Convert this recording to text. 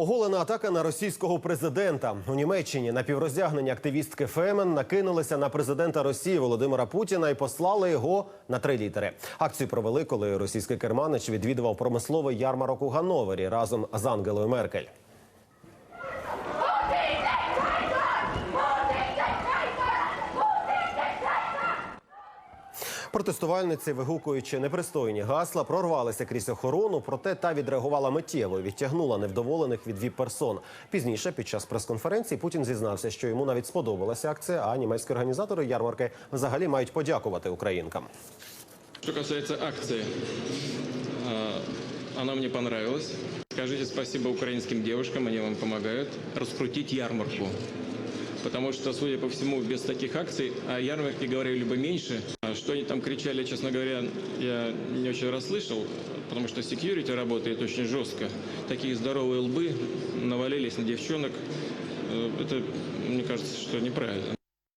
Оголена атака на російського президента у Німеччині на півроздягнення активістки Фемен накинулися на президента Росії Володимира Путіна і послали його на три літери. Акцію провели, коли російський керманич відвідував промисловий ярмарок у Гановері разом з Ангелою Меркель. Протестувальниці, вигукуючи непристойні гасла, прорвалися крізь охорону, проте та відреагувала миттєво і відтягнула невдоволених від віп-персон. Пізніше, під час прес-конференції, Путін зізнався, що йому навіть сподобалася акція, а німецькі організатори ярмарки взагалі мають подякувати українкам. Что касается акции, а, она мне понравилась. Скажите спасибо украинским девушкам, они вам помогают раскрутить ярмарку Потому что, судя по всему, без таких акций о ярмарке говорили бы меньше. А Что они там кричали, честно говоря, я не очень расслышал, потому что секьюрити работает очень жестко. Такие здоровые лбы навалились на девчонок. Э, Это, мне кажется, что неправильно.